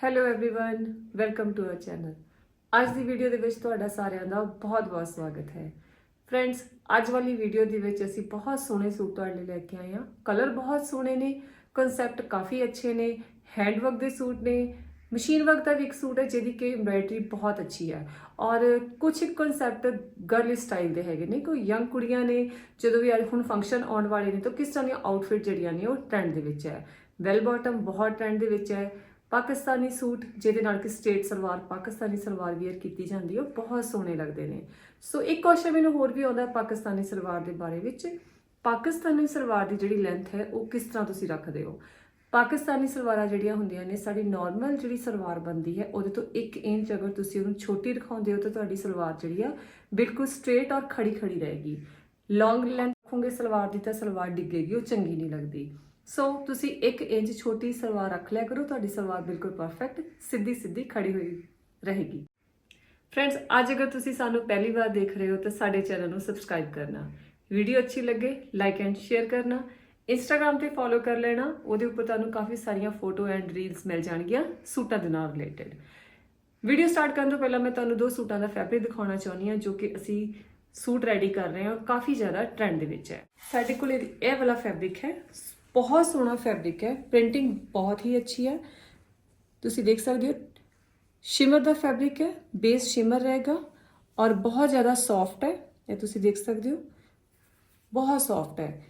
hello everyone welcome to our channel ਅੱਜ ਦੀ video ਦੇ ਵਿੱਚ ਤੁਹਾਡਾ ਸਾਰਿਆਂ ਦਾ ਬਹੁਤ-ਬਹੁਤ ਸਵਾਗਤ ਹੈ ਫਰੈਂਡਸ ਅੱਜ ਵਾਲੀ ਵੀਡੀਓ ਦੇ ਵਿੱਚ ਅਸੀਂ ਬਹੁਤ ਸੋਹਣੇ ਸੂਟ ਤੁਹਾਡੇ ਲਈ ਲੈ ਕੇ ਆਏ ਹਾਂ ਕਲਰ ਬਹੁਤ ਸੋਹਣੇ ਨੇ ਕਨਸੈਪਟ ਕਾਫੀ ਅੱਛੇ ਨੇ ਹੈਂਡਵਰਕ ਦੇ ਸੂਟ ਨੇ ਮਸ਼ੀਨ ਵਰਕ ਦਾ ਵੀ ਇੱਕ ਸੂਟ ਹੈ ਜਿਹਦੀ ਕਿ ਐਮਬ੍ਰਾਇਡਰੀ ਬਹੁਤ ਅੱਛੀ ਹੈ ਔਰ ਕੁਝ ਕਨਸੈਪਟ ਗਰਲੀ ਸਟਾਈਲ ਦੇ ਹੈਗੇ ਨੇ ਕੋਈ ਯੰਗ ਕੁੜੀਆਂ ਨੇ ਜਦੋਂ ਵੀ ਅੱਜ ਹੁਣ ਫੰਕਸ਼ਨ ਆਉਣ ਵਾਲੇ ਨੇ ਤਾਂ ਕਿਸ ਤਰ੍ਹਾਂ ਦੀਆਂ ਆਊਟਫਿਟ ਜਿਹੜੀਆਂ ਨੇ ਉਹ ਟ੍ਰੈਂਡ ਦੇ ਵਿੱਚ ਹੈ ਵੈਲ ਬਾਟਮ ਬਹੁਤ ਟ੍ਰੈਂਡ ਦੇ ਵਿੱਚ ਹੈ ਪਾਕਿਸਤਾਨੀ ਸੂਟ ਜਿਹਦੇ ਨਾਲ ਕਿ ਸਟੇਟ ਸਲਵਾਰ, ਪਾਕਿਸਤਾਨੀ ਸਲਵਾਰ ਵੀਅਰ ਕੀਤੀ ਜਾਂਦੀ ਹੈ, ਉਹ ਬਹੁਤ ਸੋਹਣੇ ਲੱਗਦੇ ਨੇ। ਸੋ ਇੱਕ ਕੁਐਸਚਨ ਮੈਨੂੰ ਹੋਰ ਵੀ ਆਉਂਦਾ ਪਾਕਿਸਤਾਨੀ ਸਲਵਾਰ ਦੇ ਬਾਰੇ ਵਿੱਚ। ਪਾਕਿਸਤਾਨੀ ਸਲਵਾਰ ਦੀ ਜਿਹੜੀ ਲੈਂਥ ਹੈ, ਉਹ ਕਿਸ ਤਰ੍ਹਾਂ ਤੁਸੀਂ ਰੱਖਦੇ ਹੋ? ਪਾਕਿਸਤਾਨੀ ਸਲਵਾਰਾਂ ਜਿਹੜੀਆਂ ਹੁੰਦੀਆਂ ਨੇ, ਸਾਡੀ ਨਾਰਮਲ ਜਿਹੜੀ ਸਲਵਾਰ ਬੰਦੀ ਹੈ, ਉਹਦੇ ਤੋਂ 1 ਇੰਚ ਅਗਰ ਤੁਸੀਂ ਉਹਨੂੰ ਛੋਟੀ ਰਖਾਉਂਦੇ ਹੋ, ਤਾਂ ਤੁਹਾਡੀ ਸਲਵਾਰ ਜਿਹੜੀ ਆ, ਬਿਲਕੁਲ ਸਟ੍ਰੇਟ ਔਰ ਖੜੀ ਖੜੀ ਰਹੇਗੀ। ਲੌਂਗ ਲੈਂਥ ਰੱਖੋਗੇ ਸਲਵਾਰ ਦੀ, ਤਾਂ ਸਲਵਾਰ ਡਿੱਗੇਗੀ, ਉਹ ਚੰਗੀ ਨਹੀਂ ਲੱਗਦੀ। ਸੋ ਤੁਸੀਂ 1 ਇੰਚ ਛੋਟੀ ਸਲਵਾਰ ਰੱਖ ਲਿਆ ਕਰੋ, ਤੁਹਾਡੀ ਸਲਵਾਰ ਬਿਲਕੁਲ ਪਰਫੈਕਟ ਸਿੱਧੀ ਸਿੱਧੀ ਖੜੀ ਹੋਈ ਰਹੇਗੀ। ਫਰੈਂਡਸ ਅੱਜ ਅਗਰ ਤੁਸੀਂ ਸਾਨੂੰ ਪਹਿਲੀ ਵਾਰ ਦੇਖ ਰਹੇ ਹੋ, ਤਾਂ ਸਾਡੇ ਚੈਨਲ ਨੂੰ ਸਬਸਕ੍ਰਾਈਬ ਕਰਨਾ। ਵੀਡੀਓ ਅੱਛੀ ਲੱਗੇ ਲਾਈਕ ਐਂਡ ਸ਼ੇਅਰ ਕਰਨਾ। ਇੰਸਟਾਗ੍ਰam ਤੇ ਫੋਲੋ ਕਰ ਲੈਣਾ। ਉਹਦੇ ਉੱਪਰ ਤੁਹਾਨੂੰ ਕਾਫੀ ਸਾਰੀਆਂ ਫੋਟੋ ਐਂਡ ਰੀਲਸ ਮਿਲ ਜਾਣਗੀਆਂ, ਸੂਟਾਂ ਦੇ ਨਾਲ ਰਿਲੇਟਡ ਵੀਡੀਓ ਸਟਾਰਟ ਕਰਨ ਤੋਂ ਪਹਿਲਾਂ ਮੈਂ ਤੁਹਾਨੂੰ ਦੋ ਸੂਟਾਂ ਦਾ ਫੈਬਰਿਕ ਦਿਖਾਉਣਾ ਚਾਹੁੰਦੀ ਹਾਂ, ਜੋ ਕਿ ਅਸੀਂ ਸੂਟ ਰੈਡੀ ਕਰ ਰਹੇ ਹਾਂ ਔਰ ਕਾਫੀ ਜ਼ਿਆਦਾ ਟ੍ਰੈਂਡ ਦੇ ਵਿੱਚ ਹੈ। ਸਾਡੇ ਕੋਲ ਇਹ ਇਹ ਵਾਲਾ ਫੈਬਰਿਕ ਹੈ ਬਹੁਤ ਸੋਹਣਾ ਫੈਬਰਿਕ ਹੈ ਪ੍ਰਿੰਟਿੰਗ ਬਹੁਤ ਹੀ ਅੱਛੀ ਹੈ। ਤੁਸੀਂ ਦੇਖ ਸਕਦੇ ਹੋ ਸ਼ਿਮਰ ਦਾ ਫੈਬਰਿਕ ਹੈ ਬੇਸ ਸ਼ਿਮਰ ਰਹੇਗਾ ਔਰ ਬਹੁਤ ਜ਼ਿਆਦਾ ਸੌਫਟ ਹੈ, ਇਹ ਤੁਸੀਂ ਦੇਖ ਸਕਦੇ ਹੋ, ਬਹੁਤ ਸੌਫਟ ਹੈ।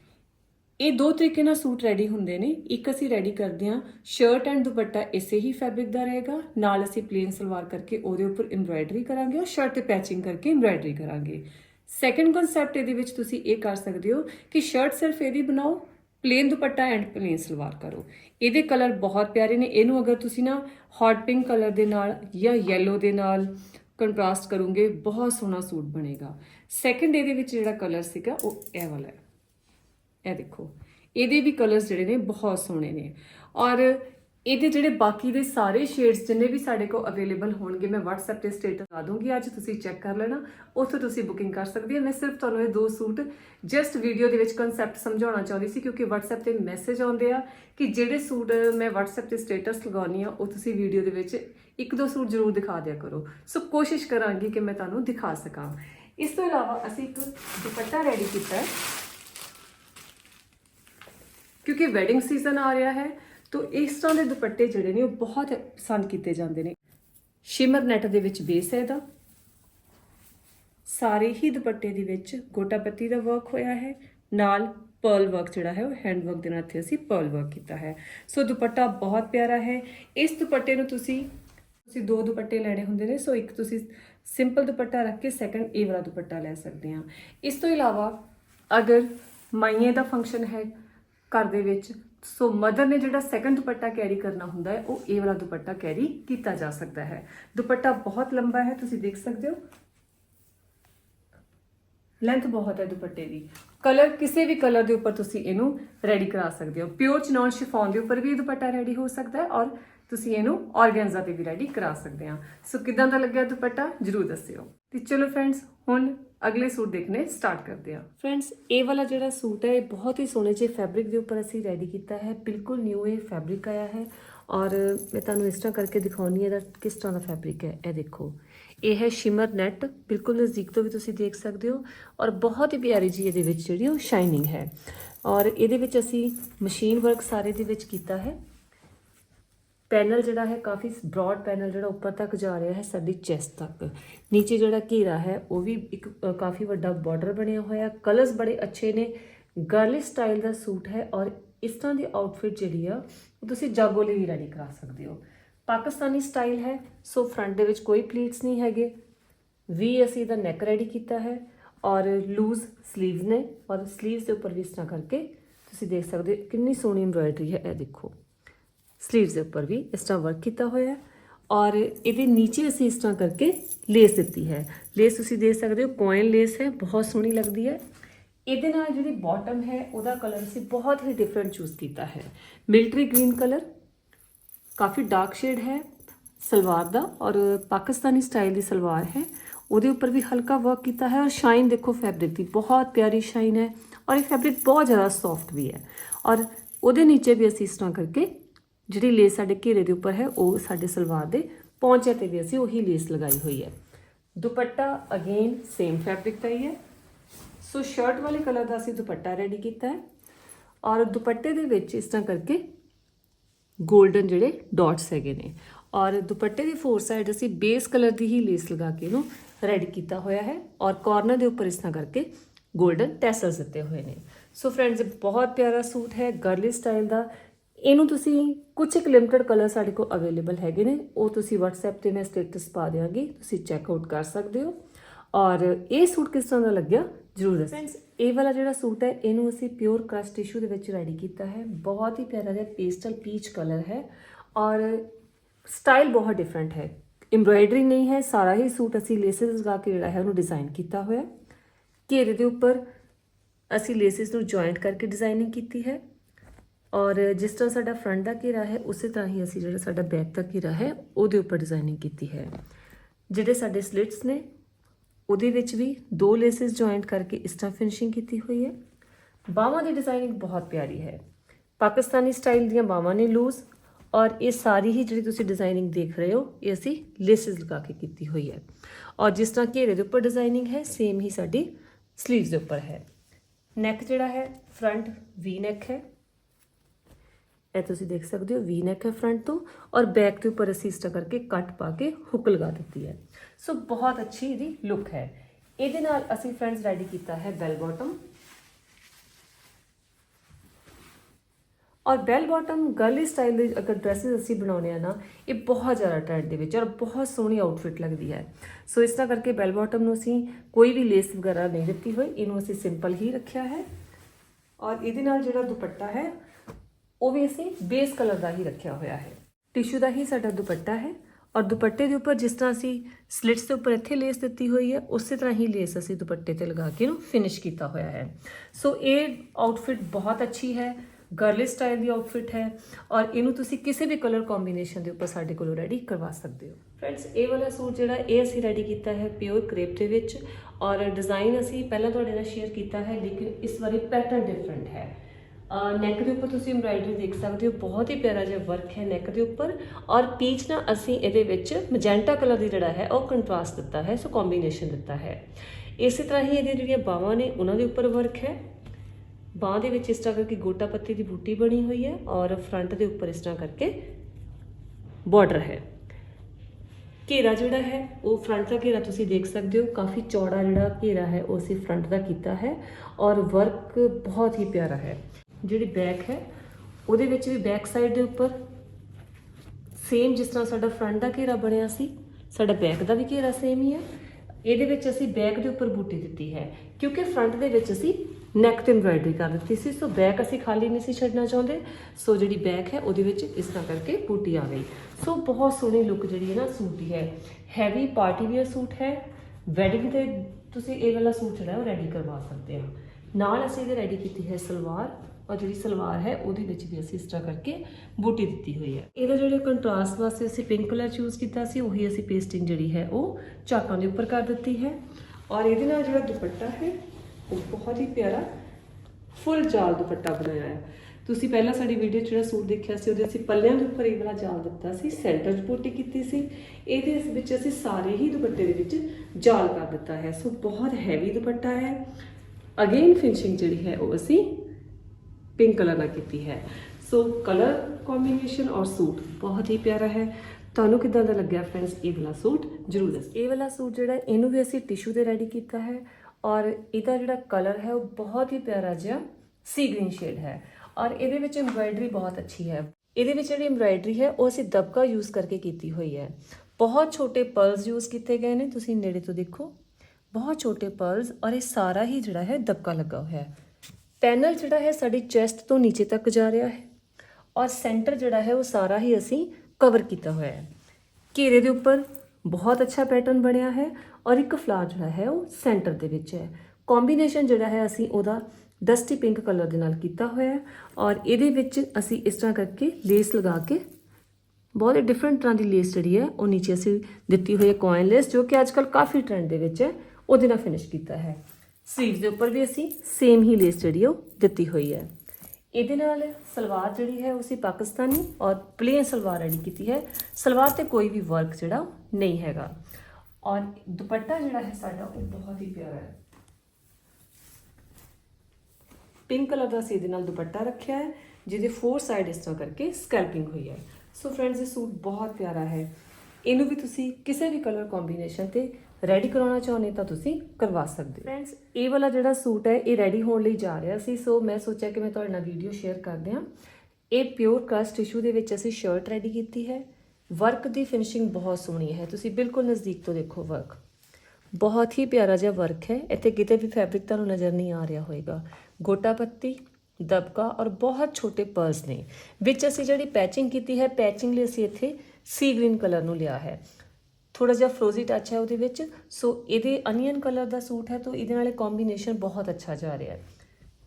ਇਹ ਦੋ ਤਰੀਕੇ ਨਾਲ ਸੂਟ ਰੈਡੀ ਹੁੰਦੇ ਨੇ, ਇੱਕ ਅਸੀਂ ਰੈਡੀ ਕਰਦੇ ਹਾਂ ਸ਼ਰਟ ਐਂਡ ਦੁਪੱਟਾ ਇਸੇ ਹੀ ਫੈਬਰਿਕ ਦਾ ਰਹੇਗਾ, ਨਾਲ ਅਸੀਂ ਪਲੇਨ ਸਲਵਾਰ ਕਰਕੇ ਉਹਦੇ ਉੱਪਰ ਐਮਬ੍ਰਾਇਡਰੀ ਕਰਾਂਗੇ ਔਰ ਸ਼ਰਟ ਤੇ ਪੈਚਿੰਗ ਕਰਕੇ ਐਮਬ੍ਰਾਇਡਰੀ ਕਰਾਂਗੇ। ਸੈਕੰਡ ਕਨਸੈਪਟ ਇਹਦੇ ਵਿੱਚ ਤੁਸੀਂ ਇਹ ਕਰ ਸਕਦੇ ਹੋ ਕਿ ਸ਼ਰਟ ਸਿਰਫ ਇਹਦੀ ਬਣਾਓ plain dupatta and plain salwar ਕਰੋ। ਇਹਦੇ ਕਲਰ ਬਹੁਤ ਪਿਆਰੇ ਨੇ। ਇਹਨੂੰ ਅਗਰ ਤੁਸੀਂ ਨਾ ਹੌਟ ਪਿੰਕ ਕਲਰ ਦੇ ਨਾਲ ਜਾਂ ਯੈਲੋ ਦੇ ਨਾਲ ਕੰਟਰਾਸਟ ਕਰੋਗੇ, ਬਹੁਤ ਸੋਹਣਾ ਸੂਟ ਬਣੇਗਾ। ਸੈਕੰਡ ਇਹਦੇ ਵਿੱਚ ਜਿਹੜਾ ਕਲਰ ਸੀਗਾ, ਉਹ ਇਹ ਵਾਲਾ ਹੈ। ਇਹ ਦੇਖੋ। ਇਹਦੇ ਵੀ ਕਲਰਸ ਜਿਹੜੇ ਨੇ, ਬਹੁਤ ਸੋਹਣੇ ਨੇ। ਔਰ ਇਹਦੇ ਜਿਹੜੇ ਬਾਕੀ ਦੇ ਸਾਰੇ ਸ਼ੇਡਸ ਜਿੰਨੇ ਵੀ ਸਾਡੇ ਕੋਲ ਅਵੇਲੇਬਲ ਹੋਣਗੇ, ਮੈਂ WhatsApp ਤੇ ਸਟੇਟਸ ਲਾ ਦੂੰਗੀ। ਅੱਜ ਤੁਸੀਂ ਚੈੱਕ ਕਰ ਲੈਣਾ, ਉੱਥੋਂ ਤੁਸੀਂ ਬੁਕਿੰਗ ਕਰ ਸਕਦੇ ਹੋ। ਮੈਂ ਸਿਰਫ ਤੁਹਾਨੂੰ ਇਹ ਦੋ ਸੂਟ ਜਸਟ ਵੀਡੀਓ ਦੇ ਵਿੱਚ ਕਨਸੈਪਟ ਸਮਝਾਉਣਾ ਚਾਹੁੰਦੀ ਸੀ, ਕਿਉਂਕਿ WhatsApp ਤੇ ਮੈਸੇਜ ਆਉਂਦੇ ਆ ਕਿ ਜਿਹੜੇ ਸੂਟ ਮੈਂ WhatsApp ਤੇ ਸਟੇਟਸ ਲਗਾਉਣੀ ਆ, ਉਹ ਤੁਸੀਂ ਵੀਡੀਓ ਦੇ ਵਿੱਚ ਇੱਕ ਦੋ ਸੂਟ ਜ਼ਰੂਰ ਦਿਖਾ ਦਿਆ ਕਰੋ। ਸੋ ਕੋਸ਼ਿਸ਼ ਕਰਾਂਗੀ ਕਿ ਮੈਂ ਤੁਹਾਨੂੰ ਦਿਖਾ ਸਕਾਂ। ਇਸ ਤੋਂ ਇਲਾਵਾ ਅਸੀਂ ਇੱਕ ਦੁਪੱਟਾ ਰੈਡੀ ਕੀਤਾ ਕਿਉਂਕਿ ਵੈਡਿੰਗ ਸੀਜ਼ਨ ਆ ਰਿਹਾ ਹੈ। ਤਾਂ ਇਸ ਤਰ੍ਹਾਂ ਦੇ ਦੁਪੱਟੇ ਜਿਹੜੇ ਨੇ ਉਹ ਬਹੁਤ ਪਸੰਦ ਕੀਤੇ ਜਾਂਦੇ ਨੇ। ਸ਼ਿਮਰ ਨੈਟ ਦੇ ਵਿੱਚ ਬੇਸ ਹੈ ਇਹਦਾ। ਸਾਰੇ ਹੀ ਦੁਪੱਟੇ ਦੇ ਵਿੱਚ ਗੋਟਾਪੱਤੀ ਦਾ ਵਰਕ ਹੋਇਆ ਹੈ। ਨਾਲ ਪਰਲ ਵਰਕ ਜਿਹੜਾ ਹੈ ਉਹ ਹੈਂਡ ਵਰਕ ਦੇ ਨਾਲ ਇੱਥੇ ਅਸੀਂ ਪਰਲ ਵਰਕ ਕੀਤਾ ਹੈ। ਸੋ ਦੁਪੱਟਾ ਬਹੁਤ ਪਿਆਰਾ ਹੈ। ਇਸ ਦੁਪੱਟੇ ਨੂੰ ਤੁਸੀਂ ਤੁਸੀਂ ਦੋ ਦੁਪੱਟੇ ਲੈਣੇ ਹੁੰਦੇ ਨੇ। ਸੋ ਇੱਕ ਤੁਸੀਂ ਸਿੰਪਲ ਦੁਪੱਟਾ ਰੱਖ ਕੇ ਸੈਕੰਡ ਇਹ ਵਾਲਾ ਦੁਪੱਟਾ ਲੈ ਸਕਦੇ ਹਾਂ ਇਸ ਤੋਂ ਇਲਾਵਾ ਅਗਰ ਮਾਈਏ ਦਾ ਫੰਕਸ਼ਨ ਹੈ ਘਰ ਦੇ ਵਿੱਚ। ਸੋ ਮਦਰ ਨੇ ਜਿਹੜਾ ਸੈਕੰਡ ਦੁਪੱਟਾ ਕੈਰੀ ਕਰਨਾ ਹੁੰਦਾ ਹੈ, ਉਹ ਇਹ ਵਾਲਾ ਦੁਪੱਟਾ ਕੈਰੀ ਕੀਤਾ ਜਾ ਸਕਦਾ ਹੈ। ਦੁਪੱਟਾ ਬਹੁਤ ਲੰਬਾ ਹੈ, ਤੁਸੀਂ ਦੇਖ ਸਕਦੇ ਹੋ। ਲੈਂਥ ਬਹੁਤ ਹੈ ਦੁਪੱਟੇ ਦੀ। ਕਲਰ ਕਿਸੇ ਵੀ ਕਲਰ ਦੇ ਉੱਪਰ ਤੁਸੀਂ ਇਹਨੂੰ ਰੈਡੀ ਕਰਾ ਸਕਦੇ ਹੋ। ਪਿਓਰ ਚਨੌਨ ਸ਼ਿਫੋਨ ਦੇ ਉੱਪਰ ਵੀ ਇਹ ਦੁਪੱਟਾ ਰੈਡੀ ਹੋ ਸਕਦਾ ਹੈ ਔਰ ਤੁਸੀਂ ਇਹਨੂੰ ਆਰਗੈਂਜ਼ਾ ਤੇ ਵੀ ਰੈਡੀ ਕਰਾ ਸਕਦੇ ਆ। ਸੋ ਕਿਦਾਂ ਦਾ ਲੱਗਿਆ ਦੁਪੱਟਾ? ਜਰੂਰ ਦੱਸਿਓ। ਤੇ ਚਲੋ ਫਰੈਂਡਸ ਹੁਣ ਅਗਲੇ ਸੂਟ ਦੇਖਣੇ ਸਟਾਰਟ ਕਰਦੇ ਆ। ਫਰੈਂਡਸ ਇਹ ਵਾਲਾ ਜਿਹੜਾ ਸੂਟ ਹੈ, ਇਹ ਬਹੁਤ ਹੀ ਸੋਹਣੇ ਜਿਹੇ ਫੈਬਰਿਕ ਦੇ ਉੱਪਰ ਅਸੀਂ ਰੈਡੀ ਕੀਤਾ ਹੈ। ਬਿਲਕੁਲ ਨਿਊ ਇਹ ਫੈਬਰਿਕ ਆਇਆ ਹੈ। ਔਰ ਮੈਂ ਤੁਹਾਨੂੰ ਇਸ ਤਰ੍ਹਾਂ ਕਰਕੇ ਦਿਖਾਉਣੀ ਹੈ ਦਾ ਕਿਸ ਤਰ੍ਹਾਂ ਦਾ ਫੈਬਰਿਕ ਹੈ। ਇਹ ਦੇਖੋ। ਇਹ ਹੈ ਸ਼ਿਮਰ ਨੈਟ ਬਿਲਕੁਲ ਨਜ਼ਦੀਕ ਤੋਂ ਵੀ ਤੁਸੀਂ ਦੇਖ ਸਕਦੇ ਹੋ। ਔਰ ਬਹੁਤ ਹੀ ਪਿਆਰੀ ਜੀ ਇਹਦੇ ਵਿੱਚ ਜਿਹੜੀ ਉਹ ਸ਼ਾਈਨਿੰਗ ਹੈ। ਔਰ ਇਹਦੇ ਵਿੱਚ ਅਸੀਂ ਮਸ਼ੀਨ ਵਰਕ ਸਾਰੇ ਦੇ ਵਿੱਚ ਕੀਤਾ ਹੈ। ਪੈਨਲ ਜਿਹੜਾ ਹੈ, ਕਾਫੀ ਬ੍ਰੌਡ ਪੈਨਲ ਜਿਹੜਾ ਉੱਪਰ ਤੱਕ ਜਾ ਰਿਹਾ ਹੈ, ਸਾਡੀ ਚੈਸਟ ਤੱਕ। ਨੀਚੇ ਜਿਹੜਾ ਘੇਰਾ ਹੈ, ਉਹ ਵੀ ਇੱਕ ਕਾਫੀ ਵੱਡਾ ਬਾਰਡਰ ਬਣਿਆ ਹੋਇਆ। ਕਲਰਸ ਬੜੇ ਅੱਛੇ ਨੇ ਗਰਲਿਸ ਸਟਾਈਲ ਦਾ ਸੂਟ ਹੈ ਔਰ ਇਸ ਤਰ੍ਹਾਂ ਦੀ ਆਊਟਫਿਟ ਜਿਹੜੀ ਆ, ਉਹ ਤੁਸੀਂ ਜਾਗੋ ਲਈ ਵੀ ਰੈਡੀ ਕਰਾ ਸਕਦੇ ਹੋ। ਪਾਕਿਸਤਾਨੀ ਸਟਾਈਲ ਹੈ, ਸੋ ਫਰੰਟ ਦੇ ਵਿੱਚ ਕੋਈ ਪਲੀਟਸ ਨਹੀਂ ਹੈਗੇ। ਵੀ ਅਸੀਂ ਦਾ ਨੈਕ ਰੈਡੀ ਕੀਤਾ ਹੈ ਔਰ ਲੂਜ਼ ਸਲੀਵਸ ਨੇ ਔਰ ਸਲੀਵਸ ਦੇ ਉੱਪਰ ਵੀ ਇਸ ਤਰ੍ਹਾਂ ਕਰਕੇ ਤੁਸੀਂ ਦੇਖ ਸਕਦੇ ਹੋ, ਕਿੰਨੀ ਸੋਹਣੀ ਐਮਬ੍ਰਾਇਡਰੀ ਹੈ, ਇਹ ਦੇਖੋ। ਸਲੀਵਸ ਦੇ ਉੱਪਰ ਵੀ ਇਸ ਤਰ੍ਹਾਂ ਵਰਕ ਕੀਤਾ ਹੋਇਆ ਔਰ ਇਹਦੇ ਨੀਚੇ ਅਸੀਂ ਇਸ ਤਰ੍ਹਾਂ ਕਰਕੇ ਲੇਸ ਦਿੱਤੀ ਹੈ। ਲੇਸ ਤੁਸੀਂ ਦੇਖ ਸਕਦੇ ਹੋ ਕੋਇਨ ਲੇਸ ਹੈ, ਬਹੁਤ ਸੋਹਣੀ ਲੱਗਦੀ ਹੈ। ਇਹਦੇ ਨਾਲ ਜਿਹੜੀ ਬਾਟਮ ਹੈ, ਉਹਦਾ ਕਲਰ ਅਸੀਂ ਬਹੁਤ ਹੀ ਡਿਫਰੈਂਟ ਚੂਜ਼ ਕੀਤਾ ਹੈ। ਮਿਲਟਰੀ ਗ੍ਰੀਨ ਕਲਰ ਕਾਫੀ ਡਾਰਕ ਸ਼ੇਡ ਹੈ, ਸਲਵਾਰ ਦਾ ਔਰ ਪਾਕਿਸਤਾਨੀ ਸਟਾਈਲ ਦੀ ਸਲਵਾਰ ਹੈ। ਉਹਦੇ ਉੱਪਰ ਵੀ ਹਲਕਾ ਵਰਕ ਕੀਤਾ ਹੈ ਔਰ ਸ਼ਾਈਨ ਦੇਖੋ ਫੈਬਰਿਕ ਦੀ, ਬਹੁਤ ਪਿਆਰੀ ਸ਼ਾਈਨ ਹੈ ਔਰ ਇਹ ਫੈਬਰਿਕ ਬਹੁਤ ਜ਼ਿਆਦਾ ਸੌਫਟ ਵੀ ਹੈ। ਔਰ ਉਹਦੇ ਨੀਚੇ ਵੀ ਅਸੀਂ ਇਸ ਤਰ੍ਹਾਂ ਕਰਕੇ ਜਿਹੜੀ ਲੇਸ ਸਾਡੇ ਘੇਰੇ ਦੇ ਉੱਪਰ ਹੈ, ਉਹ ਸਾਡੇ ਸਲਵਾਰ ਦੇ ਪੌਂਚੇ ਤੇ ਵੀ ਅਸੀਂ ਉਹੀ ਲੇਸ ਲਗਾਈ ਹੋਈ ਹੈ। ਦੁਪੱਟਾ ਅਗੇਨ ਸੇਮ ਫੈਬਰਿਕ ਦਾ ਹੀ ਹੈ। ਸੋ ਸ਼ਰਟ ਵਾਲੇ ਕਲਰ ਦਾ ਅਸੀਂ ਦੁਪੱਟਾ ਰੈਡੀ ਕੀਤਾ ਹੈ ਔਰ ਦੁਪੱਟੇ ਦੇ ਵਿੱਚ ਇਸ ਤਰ੍ਹਾਂ ਕਰਕੇ 골ਡਨ ਜਿਹੜੇ ਡਾਟਸ ਹੈਗੇ ਨੇ। ਔਰ ਦੁਪੱਟੇ ਦੀ ਫੋਰ ਸਾਈਡ ਅਸੀਂ ਬੇਸ ਕਲਰ ਦੀ ਹੀ ਲੇਸ ਲਗਾ ਕੇ ਇਹਨੂੰ ਰੈਡੀ ਕੀਤਾ ਹੋਇਆ ਹੈ ਔਰ ਕਾਰਨਰ ਦੇ ਉੱਪਰ ਇਸ ਤਰ੍ਹਾਂ ਕਰਕੇ 골ਡਨ ਟੈਸਲਸ ਦਿੱਤੇ ਹੋਏ ਨੇ। ਸੋ ਫਰੈਂਡਸ ਬਹੁਤ ਪਿਆਰਾ ਸੂਟ ਹੈ ਗਰਲੀ ਸਟਾਈਲ ਦਾ। ਇਹਨੂੰ ਤੁਸੀਂ ਕੁਝ ਇੱਕ ਲਿਮਟਿਡ ਕਲਰ ਸਾਡੇ ਕੋਲ ਅਵੇਲੇਬਲ ਹੈਗੇ ਨੇ ਉਹ ਤੁਸੀਂ WhatsApp ਤੇ ਮੈਂ ਸਟੇਟਸ ਪਾ ਦਿਆਂਗੀ ਤੁਸੀਂ ਚੈੱਕ ਆਊਟ ਕਰ ਸਕਦੇ ਹੋ। ਔਰ ਇਹ ਸੂਟ ਕਿਸ ਤਰ੍ਹਾਂ ਦਾ ਲੱਗਿਆ? ਜਰੂਰ ਦੱਸੋ। ਫਰੈਂਡਸ ਇਹ ਵਾਲਾ ਜਿਹੜਾ ਸੂਟ ਹੈ ਇਹਨੂੰ ਅਸੀਂ ਪਿਓਰ ਕ੍ਰਸ਼ ਟਿਸ਼ੂ ਦੇ ਵਿੱਚ ਰੈਡੀ ਕੀਤਾ ਹੈ। ਬਹੁਤ ਹੀ ਪਿਆਰਾ ਜਿਹਾ ਪੇਸਟਲ ਪੀਚ ਕਲਰ ਹੈ ਔਰ ਸਟਾਈਲ ਬਹੁਤ ਡਿਫਰੈਂਟ ਹੈ। ਐਮਬ੍ਰਾਇਡਰੀ ਨਹੀਂ ਹੈ ਸਾਰਾ ਹੀ ਸੂਟ ਅਸੀਂ ਲੇਸਿਸ ਲਗਾ ਕੇ ਜਿਹੜਾ ਹੈ ਉਹਨੂੰ ਡਿਜ਼ਾਈਨ ਕੀਤਾ ਹੋਇਆ ਘੇਰੇ ਦੇ ਉੱਪਰ ਅਸੀਂ ਲੇਸਿਸ ਨੂੰ ਜੁਆਇੰਟ ਕਰਕੇ ਡਿਜ਼ਾਈਨਿੰਗ ਕੀਤੀ ਹੈ। ਔਰ ਜਿਸ ਤਰ੍ਹਾਂ ਸਾਡਾ ਫਰੰਟ ਦਾ ਘੇਰਾ ਹੈ, ਉਸੇ ਤਰ੍ਹਾਂ ਹੀ ਅਸੀਂ ਜਿਹੜਾ ਸਾਡਾ ਬੈਕ ਦਾ ਘੇਰਾ ਹੈ, ਉਹਦੇ ਉੱਪਰ ਡਿਜ਼ਾਈਨਿੰਗ ਕੀਤੀ ਹੈ। ਜਿਹੜੇ ਸਾਡੇ ਸਲਿਟਸ ਨੇ, ਉਹਦੇ ਵਿੱਚ ਵੀ ਦੋ ਲੇਸਿਸ ਜੁਆਇੰਟ ਕਰਕੇ ਇਸ ਤਰ੍ਹਾਂ ਫਿਨਿਸ਼ਿੰਗ ਕੀਤੀ ਹੋਈ ਹੈ। ਬਾਹਾਂ ਦੀ ਡਿਜ਼ਾਈਨਿੰਗ ਬਹੁਤ ਪਿਆਰੀ ਹੈ। ਪਾਕਿਸਤਾਨੀ ਸਟਾਈਲ ਦੀਆਂ ਬਾਹਾਂ ਨੇ ਲੂਜ਼ ਔਰ ਇਹ ਸਾਰੀ ਹੀ ਜਿਹੜੀ ਤੁਸੀਂ ਡਿਜ਼ਾਈਨਿੰਗ ਦੇਖ ਰਹੇ ਹੋ, ਇਹ ਅਸੀਂ ਲੇਸਿਸ ਲਗਾ ਕੇ ਕੀਤੀ ਹੋਈ ਹੈ। ਔਰ ਜਿਸ ਤਰ੍ਹਾਂ ਘੇਰੇ ਦੇ ਉੱਪਰ ਡਿਜ਼ਾਈਨਿੰਗ ਹੈ ਸੇਮ ਹੀ ਸਾਡੀ ਸਲੀਵਸ ਦੇ ਉੱਪਰ ਹੈ। ਨੈਕ ਜਿਹੜਾ ਹੈ ਫਰੰਟ ਵੀ ਨੈਕ ਹੈ। ਇਹ ਤੁਸੀਂ ਦੇਖ ਸਕਦੇ ਹੋ ਵੀ ਨੈਕ ਹੈ ਫਰੰਟ ਤੋਂ ਔਰ ਬੈਕ ਦੇ ਉੱਪਰ ਅਸੀਂ ਇਸ ਤਰ੍ਹਾਂ ਕਰਕੇ ਕੱਟ ਪਾ ਕੇ ਹੁੱਕ ਲਗਾ ਦਿੱਤੀ ਹੈ ਸੋ ਬਹੁਤ ਅੱਛੀ ਇਹਦੀ ਲੁੱਕ ਹੈ ਇਹਦੇ ਨਾਲ ਅਸੀਂ ਫਰੈਂਡਸ ਰੈਡੀ ਕੀਤਾ ਹੈ ਬੈਲ ਬਾਟਮ ਔਰ ਬੈਲ ਬਾਟਮ ਗਰਲੀ ਸਟਾਈਲ ਦੇ ਅਗਰ ਡਰੈਸਸ ਅਸੀਂ ਬਣਾਉਨੇ ਆ ਨਾ, ਇਹ ਬਹੁਤ ਜ਼ਿਆਦਾ ਟ੍ਰੈਂਡ ਦੇ ਵਿੱਚ ਔਰ ਬਹੁਤ ਸੋਹਣੀ ਆਊਟਫਿਟ ਲੱਗਦੀ ਹੈ। ਸੋ ਇਸ ਤਰ੍ਹਾਂ ਕਰਕੇ ਬੈਲ ਬਾਟਮ ਨੂੰ ਅਸੀਂ ਕੋਈ ਵੀ ਲੇਸ ਵਗੈਰਾ ਨਹੀਂ ਦਿੱਤੀ ਹੋਈ, ਇਹਨੂੰ ਅਸੀਂ ਸਿੰਪਲ ਹੀ ਰੱਖਿਆ ਹੈ। ਔਰ ਇਹਦੇ ਨਾਲ ਜਿਹੜਾ ਦੁਪੱਟਾ ਹੈ ਉਹ ਵੀ ਅਸੀਂ ਬੇਸ ਕਲਰ ਦਾ ਹੀ ਰੱਖਿਆ ਹੋਇਆ ਹੈ। ਟਿਸ਼ੂ ਦਾ ਹੀ ਸਾਡਾ ਦੁਪੱਟਾ ਹੈ ਔਰ ਦੁਪੱਟੇ ਦੇ ਉੱਪਰ ਜਿਸ ਤਰ੍ਹਾਂ ਅਸੀਂ ਸਲਿਟਸ ਦੇ ਉੱਪਰ ਇੱਥੇ ਲੇਸ ਦਿੱਤੀ ਹੋਈ ਹੈ, ਉਸੇ ਤਰ੍ਹਾਂ ਹੀ ਲੇਸ ਅਸੀਂ ਦੁਪੱਟੇ ਤੇ ਲਗਾ ਕੇ ਇਹਨੂੰ ਫਿਨਿਸ਼ ਕੀਤਾ ਹੋਇਆ ਹੈ। ਸੋ ਇਹ ਆਊਟਫਿਟ ਬਹੁਤ ਅੱਛੀ ਹੈ ਗਰਲੀ ਸਟਾਈਲ ਦੀ ਆਊਟਫਿਟ ਹੈ ਔਰ ਇਹਨੂੰ ਤੁਸੀਂ ਕਿਸੇ ਵੀ ਕਲਰ ਕੰਬੀਨੇਸ਼ਨ ਦੇ ਉੱਪਰ ਸਾਡੇ ਕੋਲੋਂ ਰੈਡੀ ਕਰਵਾ ਸਕਦੇ ਹੋ। ਫਰੈਂਡਸ ਇਹ ਵਾਲਾ ਸੂਟ ਜਿਹੜਾ ਇਹ ਅਸੀਂ ਰੈਡੀ ਕੀਤਾ ਹੈ ਪਿਓਰ ਕ੍ਰੇਪ ਦੇ ਵਿੱਚ ਔਰ ਡਿਜ਼ਾਈਨ ਅਸੀਂ ਪਹਿਲਾਂ ਤੁਹਾਡੇ ਨਾਲ ਸ਼ੇਅਰ ਕੀਤਾ ਹੈ, ਲੇਕਿਨ ਇਸ ਵਾਰੀ ਪੈਟਰਨ ਡਿਫਰੈਂਟ ਹੈ। ਨੈਕ ਦੇ ਉੱਪਰ ਤੁਸੀਂ ਐਮਬ੍ਰਾਇਡਰੀ ਦੇਖ ਸਕਦੇ ਹੋ, ਬਹੁਤ ਹੀ ਪਿਆਰਾ ਜਿਹਾ ਵਰਕ ਹੈ ਨੈਕ ਦੇ ਉੱਪਰ ਔਰ ਪੀਚ ਨਾ ਅਸੀਂ ਇਹਦੇ ਵਿੱਚ ਮੈਜੈਂਟਾ ਕਲਰ ਦੀ ਜਿਹੜਾ ਹੈ, ਉਹ ਕੰਟਰਾਸਟ ਦਿੱਤਾ ਹੈ, ਸੋ ਕੰਬੀਨੇਸ਼ਨ ਦਿੱਤਾ ਹੈ। ਇਸੇ ਤਰ੍ਹਾਂ ਹੀ ਇਹਦੀਆਂ ਜਿਹੜੀਆਂ ਬਾਹਾਂ ਨੇ, ਉਹਨਾਂ ਦੇ ਉੱਪਰ ਵਰਕ ਹੈ। ਬਾਹ ਦੇ ਵਿੱਚ ਇਸ ਤਰ੍ਹਾਂ ਕਰਕੇ ਗੋਟਾ ਪੱਤੀ ਦੀ ਬੂਟੀ ਬਣੀ ਹੋਈ ਹੈ ਔਰ ਫਰੰਟ ਦੇ ਉੱਪਰ ਇਸ ਤਰ੍ਹਾਂ ਕਰਕੇ ਬਾਰਡਰ ਹੈ। ਘੇਰਾ ਜਿਹੜਾ ਹੈ, ਉਹ ਫਰੰਟ ਦਾ ਘੇਰਾ ਤੁਸੀਂ ਦੇਖ ਸਕਦੇ ਹੋ, ਕਾਫੀ ਚੌੜਾ ਜਿਹੜਾ ਘੇਰਾ ਹੈ, ਉਹ ਅਸੀਂ ਫਰੰਟ ਦਾ ਕੀਤਾ ਹੈ ਔਰ ਵਰਕ ਬਹੁਤ ਹੀ ਪਿਆਰਾ ਹੈ। ਜਿਹੜੀ ਬੈਕ ਹੈ, ਉਹਦੇ ਵਿੱਚ ਵੀ ਬੈਕ ਸਾਈਡ ਦੇ ਉੱਪਰ ਸੇਮ ਜਿਸ ਤਰ੍ਹਾਂ ਸਾਡਾ ਫਰੰਟ ਦਾ ਘੇਰਾ ਬਣਿਆ ਸੀ, ਸਾਡਾ ਬੈਕ ਦਾ ਵੀ ਘੇਰਾ ਸੇਮ ਹੀ ਹੈ। ਇਹਦੇ ਵਿੱਚ ਅਸੀਂ ਬੈਕ ਦੇ ਉੱਪਰ ਬੂਟੀ ਦਿੱਤੀ ਹੈ, ਕਿਉਂਕਿ ਫਰੰਟ ਦੇ ਵਿੱਚ ਅਸੀਂ ਨੈਕ ਤੇ ਐਮਬ੍ਰਾਇਡਰੀ ਕਰ ਦਿੱਤੀ ਸੀ ਸੋ ਬੈਕ ਅਸੀਂ ਖਾਲੀ ਨਹੀਂ ਸੀ ਛੱਡਣਾ ਚਾਹੁੰਦੇ ਸੋ ਜਿਹੜੀ ਬੈਕ ਹੈ, ਉਹਦੇ ਵਿੱਚ ਇਸ ਤਰ੍ਹਾਂ ਕਰਕੇ ਬੂਟੀ ਆ ਗਈ। ਸੋ ਬਹੁਤ ਸੋਹਣੀ ਲੁੱਕ ਜਿਹੜੀ ਹੈ ਨਾ, ਸੂਟ ਦੀ ਹੈ। ਹੈਵੀ ਪਾਰਟੀ ਵੀਅਰ ਸੂਟ ਹੈ ਵੈਡਿੰਗ ਤੇ ਤੁਸੀਂ ਇਹ ਵਾਲਾ ਸੂਟ ਜਿਹੜਾ ਉਹ ਰੈਡੀ ਕਰਵਾ ਸਕਦੇ ਹੋ। ਨਾਲ ਅਸੀਂ ਇਹਦੇ ਰੈਡੀ ਕੀਤੀ ਹੈ ਸਲਵਾਰ। ਔਰ ਜਿਹੜੀ ਸਲਵਾਰ ਹੈ ਉਹਦੇ ਵਿੱਚ ਵੀ ਅਸੀਂ ਇਸ ਤਰ੍ਹਾਂ ਕਰਕੇ ਬੂਟੀ ਦਿੱਤੀ ਹੋਈ ਹੈ। ਇਹਦਾ ਜਿਹੜਾ ਕੰਟਰਾਸਟ ਵਾਸਤੇ ਅਸੀਂ ਪਿੰਕ ਕਲਰ ਚੂਜ਼ ਕੀਤਾ ਸੀ, ਉਹੀ ਅਸੀਂ ਪੇਸਟਿੰਗ ਜਿਹੜੀ ਹੈ ਉਹ ਚਾਕਾਂ ਦੇ ਉੱਪਰ ਕਰ ਦਿੱਤੀ ਹੈ। ਔਰ ਇਹਦੇ ਨਾਲ ਜਿਹੜਾ ਦੁਪੱਟਾ ਹੈ, ਉਹ ਬਹੁਤ ਹੀ ਪਿਆਰਾ ਫੁੱਲ ਜਾਲ ਦੁਪੱਟਾ ਬਣਾਇਆ ਹੈ। ਤੁਸੀਂ ਪਹਿਲਾਂ ਸਾਡੀ ਵੀਡੀਓ 'ਚ ਜਿਹੜਾ ਸੂਟ ਦੇਖਿਆ ਸੀ, ਉਹਦੇ ਅਸੀਂ ਪੱਲਿਆਂ ਦੇ ਉੱਪਰ ਇਹ ਵਾਲਾ ਜਾਲ ਦਿੱਤਾ ਸੀ ਸੈਂਟਰ 'ਚ ਬੂਟੀ ਕੀਤੀ ਸੀ। ਇਹਦੇ ਇਸ ਵਿੱਚ ਅਸੀਂ ਸਾਰੇ ਹੀ ਦੁਪੱਟੇ ਦੇ ਵਿੱਚ ਜਾਲ ਕਰ ਦਿੱਤਾ ਹੈ। ਸੋ ਬਹੁਤ ਹੈਵੀ ਦੁਪੱਟਾ ਹੈ। ਅਗੇਨ ਫਿਨਿਸ਼ਿੰਗ ਜਿਹੜੀ ਹੈ ਉਹ ਅਸੀਂ ਪਿੰਕ ਕਲਰ ਨਾਲ ਕੀਤੀ ਹੈ। ਸੋ ਕਲਰ ਕੰਬੀਨੇਸ਼ਨ ਔਰ ਸੂਟ ਬਹੁਤ ਹੀ ਪਿਆਰਾ ਹੈ। ਤੁਹਾਨੂੰ ਕਿਦਾਂ ਦਾ ਲੱਗਿਆ ਫਰੈਂਡਸ ਇਹ ਵਾਲਾ ਸੂਟ? ਜਰੂਰ ਦੱਸੋ। ਇਹ ਵਾਲਾ ਸੂਟ ਜਿਹੜਾ, ਇਹਨੂੰ ਵੀ ਅਸੀਂ ਟਿਸ਼ੂ ਤੇ ਰੈਡੀ ਕੀਤਾ ਹੈ ਔਰ ਇਹਦਾ ਜਿਹੜਾ ਕਲਰ ਹੈ ਉਹ ਬਹੁਤ ਹੀ ਪਿਆਰਾ ਜਿਹਾ ਸੀ ਗ੍ਰੀਨ ਸ਼ੇਡ ਹੈ ਔਰ ਇਹਦੇ ਵਿੱਚ ਐਮਬ੍ਰਾਇਡਰੀ ਬਹੁਤ ਅੱਛੀ ਹੈ। ਇਹਦੇ ਵਿੱਚ ਜਿਹੜੀ ਐਮਬ੍ਰਾਇਡਰੀ ਹੈ ਉਹ ਅਸੀਂ ਦਬਕਾ ਯੂਜ਼ ਕਰਕੇ ਕੀਤੀ ਹੋਈ ਹੈ। ਬਹੁਤ ਛੋਟੇ ਪਰਲਸ ਯੂਜ਼ ਕੀਤੇ ਗਏ ਨੇ, ਤੁਸੀਂ ਨੇੜੇ ਤੋਂ ਦੇਖੋ। ਬਹੁਤ ਛੋਟੇ ਪਰਲਸ ਔਰ ਇਹ ਸਾਰਾ ਹੀ ਜਿਹੜਾ ਹੈ ਦਬਕਾ ਲੱਗਾ ਹੋਇਆ ਹੈ। ਪੈਨਲ ਜਿਹੜਾ ਹੈ ਸਾਡੀ ਚੈਸਟ ਤੋਂ ਨੀਚੇ ਤੱਕ ਜਾ ਰਿਹਾ ਹੈ ਔਰ ਸੈਂਟਰ ਜਿਹੜਾ ਹੈ ਉਹ ਸਾਰਾ ਹੀ ਅਸੀਂ ਕਵਰ ਕੀਤਾ ਹੋਇਆ ਹੈ। ਘੇਰੇ ਦੇ ਉੱਪਰ ਬਹੁਤ ਅੱਛਾ ਪੈਟਰਨ ਬਣਿਆ ਹੈ ਔਰ ਇੱਕ ਫਲਾਰ ਜਿਹੜਾ ਹੈ ਉਹ ਸੈਂਟਰ ਦੇ ਵਿੱਚ ਹੈ। ਕੰਬੀਨੇਸ਼ਨ ਜਿਹੜਾ ਹੈ ਅਸੀਂ ਉਹਦਾ ਡਸਟੀ ਪਿੰਕ ਕਲਰ ਦੇ ਨਾਲ ਕੀਤਾ ਹੋਇਆ ਹੈ ਔਰ ਇਹਦੇ ਵਿੱਚ ਅਸੀਂ ਇਸ ਤਰ੍ਹਾਂ ਕਰਕੇ ਲੇਸ ਲਗਾ ਕੇ ਬਹੁਤ ਹੀ ਡਿਫਰੈਂਟ ਤਰ੍ਹਾਂ ਦੀ ਲੇਸ ਜਿਹੜੀ ਹੈ ਉਹ ਨੀਚੇ ਅਸੀਂ ਦਿੱਤੀ ਹੋਈ ਹੈ ਕੋਇਨ ਲੇਸ ਜੋ ਕਿ ਅੱਜਕੱਲ ਕਾਫੀ ਟ੍ਰੈਂਡ ਦੇ ਵਿੱਚ ਹੈ, ਉਹਦੇ ਨਾਲ ਫਿਨਿਸ਼ ਕੀਤਾ ਹੈ। ਸਲੀਵਸ ਦੇ ਉੱਪਰ ਵੀ ਅਸੀਂ ਸੇਮ ਹੀ ਲੇਸ ਜਿਹੜੀ ਉਹ ਦਿੱਤੀ ਹੋਈ ਹੈ। ਇਹਦੇ ਨਾਲ ਸਲਵਾਰ ਜਿਹੜੀ ਹੈ ਉਹ ਸੀ ਪਾਕਿਸਤਾਨੀ ਔਰ ਪਲੇਨ ਸਲਵਾਰ ਰੈਡੀ ਕੀਤੀ ਹੈ। ਸਲਵਾਰ ਤੇ ਕੋਈ ਵੀ ਵਰਕ ਜਿਹੜਾ ਨਹੀਂ ਹੈਗਾ। ਔਰ ਦੁਪੱਟਾ ਜਿਹੜਾ ਹੈ ਸਾਡਾ ਉਹ ਬਹੁਤ ਹੀ ਪਿਆਰਾ ਹੈ। ਪਿੰਕ ਕਲਰ ਦਾ ਸੀ ਇਹਦੇ ਨਾਲ ਦੁਪੱਟਾ ਰੱਖਿਆ ਹੈ, ਜਿਹਦੇ ਫੋਰ ਸਾਈਡ ਇਸ ਤਰ੍ਹਾਂ ਕਰਕੇ ਸਕੈਲਪਿੰਗ ਹੋਈ ਹੈ। ਸੋ ਫਰੈਂਡਸ ਇਹ ਸੂਟ ਬਹੁਤ ਪਿਆਰਾ ਹੈ। ਇਹਨੂੰ ਵੀ ਤੁਸੀਂ ਕਿਸੇ ਵੀ ਕਲਰ ਕੰਬੀਨੇਸ਼ਨ ਤੇ ਰੈਡੀ ਕਰਾਉਣਾ ਚਾਹੁੰਦੇ ਤਾਂ ਤੁਸੀਂ ਕਰਵਾ ਸਕਦੇ ਹੋ। ਫਰੈਂਡਸ ਇਹ ਵਾਲਾ ਜਿਹੜਾ ਸੂਟ ਹੈ, ਇਹ ਰੈਡੀ ਹੋਣ ਲਈ ਜਾ ਰਿਹਾ ਸੀ ਸੋ ਮੈਂ ਸੋਚਿਆ ਕਿ ਮੈਂ ਤੁਹਾਡੇ ਨਾਲ ਵੀਡੀਓ ਸ਼ੇਅਰ ਕਰਦੇ ਹਾਂ। ਇਹ ਪਿਓਰ ਕਸਟ ਟਿਸ਼ੂ ਦੇ ਵਿੱਚ ਅਸੀਂ ਸ਼ਰਟ ਰੈਡੀ ਕੀਤੀ ਹੈ। ਵਰਕ ਦੀ ਫਿਨਿਸ਼ਿੰਗ ਬਹੁਤ ਸੋਹਣੀ ਹੈ। ਤੁਸੀਂ ਬਿਲਕੁਲ ਨਜ਼ਦੀਕ ਤੋਂ ਦੇਖੋ ਵਰਕ ਬਹੁਤ ਹੀ ਪਿਆਰਾ ਜਿਹਾ ਵਰਕ ਹੈ। ਇੱਥੇ ਕਿਤੇ ਵੀ ਫੈਬਰਿਕ ਤੁਹਾਨੂੰ ਨਜ਼ਰ ਨਹੀਂ ਆ ਰਿਹਾ ਹੋਵੇਗਾ ਗੋਟਾ ਪੱਤੀ, ਦਬਕਾ ਔਰ ਬਹੁਤ ਛੋਟੇ ਪਰਸ ਨੇ। ਵਿੱਚ ਅਸੀਂ ਜਿਹੜੀ ਪੈਚਿੰਗ ਕੀਤੀ ਹੈ ਪੈਚਿੰਗ ਲਈ ਅਸੀਂ ਇੱਥੇ ਸੀ ਗ੍ਰੀਨ ਕਲਰ ਨੂੰ ਲਿਆ ਹੈ। ਥੋੜਾ ਜਿਹਾ ਫਰੋਜ਼ੀ ਟੱਚ ਹੈ ਉਹਦੇ ਵਿੱਚ। ਸੋ ਇਹਦੇ ਅਨੀਅਨ ਕਲਰ ਦਾ ਸੂਟ ਹੈ, ਤਾਂ ਇਹਦੇ ਨਾਲ ਇਹ ਕੰਬੀਨੇਸ਼ਨ ਬਹੁਤ ਅੱਛਾ ਜਾ ਰਿਹਾ ਹੈ।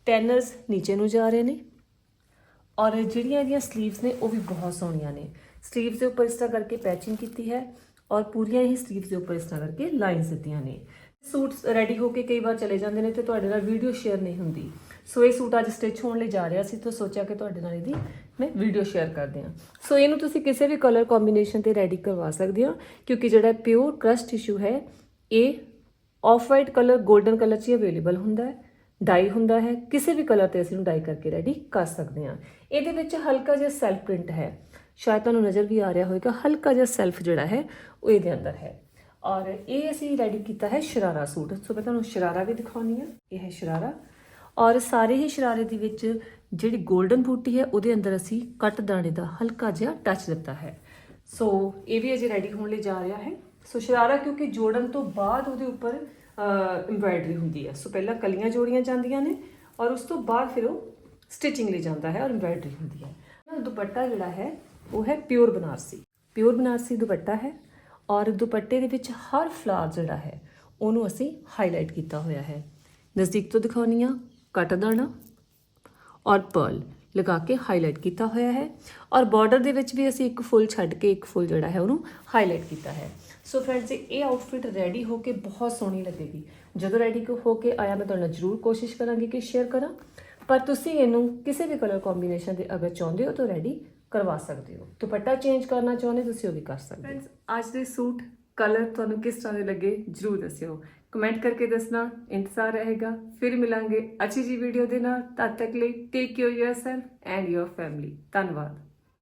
ਟੈਨਰਸ ਨੀਚੇ ਨੂੰ ਜਾ ਰਹੇ ਨੇ। ਔਰ ਜਿਹੜੀਆਂ ਇਹਦੀਆਂ ਸਲੀਵਸ ਨੇ, ਉਹ ਵੀ ਬਹੁਤ ਸੋਹਣੀਆਂ ਨੇ। ਸਲੀਵਸ ਦੇ ਉੱਪਰ ਇਸ ਤਰ੍ਹਾਂ ਕਰਕੇ ਪੈਚਿੰਗ ਕੀਤੀ ਹੈ ਔਰ ਪੂਰੀਆਂ ਹੀ ਸਲੀਵਸ ਦੇ ਉੱਪਰ ਇਸ ਤਰ੍ਹਾਂ ਕਰਕੇ ਲਾਈਨਸ ਦਿੱਤੀਆਂ ਨੇ। ਸੂਟਸ ਰੈਡੀ ਹੋ ਕੇ ਕਈ ਵਾਰ ਚਲੇ ਜਾਂਦੇ ਨੇ ਤੇ ਤੁਹਾਡੇ ਨਾਲ ਵੀਡੀਓ ਸ਼ੇਅਰ ਨਹੀਂ ਹੁੰਦੀ। ਸੋ ਇਹ ਸੂਟ ਅੱਜ ਸਟਿਚ ਹੋਣ ਲਈ ਜਾ ਰਿਹਾ ਸੀ, ਤਾਂ ਸੋਚਿਆ ਕਿ ਤੁਹਾਡੇ ਨਾਲ ਇਹਦੀ ਮੈਂ ਵੀਡੀਓ ਸ਼ੇਅਰ ਕਰਦੇ ਹਾਂ। ਸੋ ਇਹਨੂੰ ਤੁਸੀਂ ਕਿਸੇ ਵੀ ਕਲਰ ਕੰਬੀਨੇਸ਼ਨ ਤੇ ਰੈਡੀ ਕਰਵਾ ਸਕਦੇ ਹੋ, ਕਿਉਂਕਿ ਜਿਹੜਾ ਪਿਓਰ ਕ੍ਰਸ਼ ਟਿਸ਼ੂ ਹੈ, ਇਹ off white colour golden colour 'ਚ ਹੀ ਅਵੇਲੇਬਲ ਹੁੰਦਾ ਹੈ ਡਾਈ ਹੁੰਦਾ ਹੈ, ਕਿਸੇ ਵੀ ਕਲਰ ਤੇ ਅਸੀਂ ਇਹਨੂੰ ਡਾਈ ਕਰਕੇ ਰੈਡੀ ਕਰ ਸਕਦੇ ਹਾਂ। ਇਹਦੇ ਵਿੱਚ ਹਲਕਾ ਜਿਹਾ ਸੈਲਫ ਪ੍ਰਿੰਟ ਹੈ। ਸ਼ਾਇਦ ਤੁਹਾਨੂੰ ਨਜ਼ਰ ਵੀ ਆ ਰਿਹਾ ਹੋਵੇਗਾ, ਹਲਕਾ ਜਿਹਾ ਸੈਲਫ ਜਿਹੜਾ ਹੈ, ਉਹ ਇਹਦੇ ਅੰਦਰ ਹੈ। ਔਰ ਇਹ ਅਸੀਂ ਰੈਡੀ ਕੀਤਾ ਹੈ ਸ਼ਰਾਰਾ ਸੂਟ। ਸੋ ਮੈਂ ਤੁਹਾਨੂੰ ਸ਼ਰਾਰਾ ਵੀ ਦਿਖਾਉਣੀ ਆ ਇਹ ਹੈ ਸ਼ਰਾਰਾ। ਔਰ ਸਾਰੇ ਹੀ ਸ਼ਰਾਰੇ ਦੇ ਵਿੱਚ ਜਿਹੜੀ 골ਡਨ ਬੂਟੀ ਹੈ, ਉਹਦੇ ਅੰਦਰ ਅਸੀਂ ਕੱਟ ਦਾਣੇ ਦਾ ਹਲਕਾ ਜਿਹਾ ਟੱਚ ਦਿੱਤਾ ਹੈ। ਸੋ ਇਹ ਵੀ ਅਜੇ ਰੈਡੀ ਹੋਣ ਲਈ ਜਾ ਰਿਹਾ ਹੈ। ਸੋ ਸ਼ਰਾਰਾ ਕਿਉਂਕਿ ਜੋੜਨ ਤੋਂ ਬਾਅਦ ਉਹਦੇ ਉੱਪਰ ਐਮਬ੍ਰਾਇਡਰੀ ਹੁੰਦੀ ਹੈ। ਸੋ ਪਹਿਲਾਂ ਕਲੀਆਂ ਜੋੜੀਆਂ ਜਾਂਦੀਆਂ ਨੇ ਔਰ ਉਸ ਤੋਂ ਬਾਅਦ ਫਿਰ ਉਹ ਸਟਿਚਿੰਗ ਲਈ ਜਾਂਦਾ ਹੈ ਔਰ ਐਮਬ੍ਰਾਇਡਰੀ ਹੁੰਦੀ ਹੈ। ਦੁਪੱਟਾ ਜਿਹੜਾ ਹੈ, ਉਹ ਹੈ ਪਿਓਰ ਬਨਾਰਸੀ। ਪਿਓਰ ਬਨਾਰਸੀ ਦੁਪੱਟਾ ਹੈ ਔਰ ਦੁਪੱਟੇ ਦੇ ਵਿੱਚ ਹਰ ਫਲਾਰ ਜਿਹੜਾ ਹੈ, ਉਹਨੂੰ ਅਸੀਂ ਹਾਈਲਾਈਟ ਕੀਤਾ ਹੋਇਆ ਹੈ। ਨਜ਼ਦੀਕ ਤੋਂ ਦਿਖਾਉਣੀ ਆ ਕੱਟ ਦਾਣਾ ਔਰ ਪਰਲ ਲਗਾ ਕੇ ਹਾਈਲਾਈਟ ਕੀਤਾ ਹੋਇਆ ਹੈ ਔਰ ਬਾਰਡਰ ਦੇ ਵਿੱਚ ਵੀ ਅਸੀਂ ਇੱਕ ਫੁੱਲ ਛੱਡ ਕੇ ਇੱਕ ਫੁੱਲ ਜਿਹੜਾ ਹੈ ਉਹਨੂੰ ਹਾਈਲਾਈਟ ਕੀਤਾ ਹੈ। ਸੋ ਫਰੈਂਡਸ ਇਹ ਆਊਟਫਿਟ ਰੈਡੀ ਹੋ ਕੇ ਬਹੁਤ ਸੋਹਣੀ ਲੱਗੇਗੀ। ਜਦੋਂ ਰੈਡੀ ਹੋ ਕੇ ਆਇਆ, ਮੈਂ ਤੁਹਾਡੇ ਨਾਲ ਜ਼ਰੂਰ ਕੋਸ਼ਿਸ਼ ਕਰਾਂਗੀ ਕਿ ਸ਼ੇਅਰ ਕਰਾਂ। ਪਰ ਤੁਸੀਂ ਇਹਨੂੰ ਕਿਸੇ ਵੀ ਕਲਰ ਕੰਬੀਨੇਸ਼ਨ ਦੇ ਅਗਰ ਚਾਹੁੰਦੇ ਹੋ ਤਾਂ ਰੈਡੀ ਕਰਵਾ ਸਕਦੇ ਹੋ। ਦੁਪੱਟਾ ਚੇਂਜ ਕਰਨਾ ਚਾਹੁੰਦੇ ਤੁਸੀਂ ਉਹ ਵੀ ਕਰ ਸਕਦੇ ਹੋ। ਫਰੈਂਡਸ ਅੱਜ ਦੇ ਸੂਟ ਕਲਰ ਤੁਹਾਨੂੰ ਕਿਸ ਤਰ੍ਹਾਂ ਦੇ ਲੱਗੇ ਜਰੂਰ ਦੱਸਿਓ। ਕਮੈਂਟ ਕਰਕੇ ਦੱਸਣਾ, ਇੰਤਜ਼ਾਰ ਰਹੇਗਾ। ਫਿਰ ਮਿਲਾਂਗੇ ਅੱਛੀ ਜੀ ਵੀਡੀਓ ਦੇ ਨਾਲ। ਤਦ ਤੱਕ ਲਈ take care yourself and your family ਧੰਨਵਾਦ।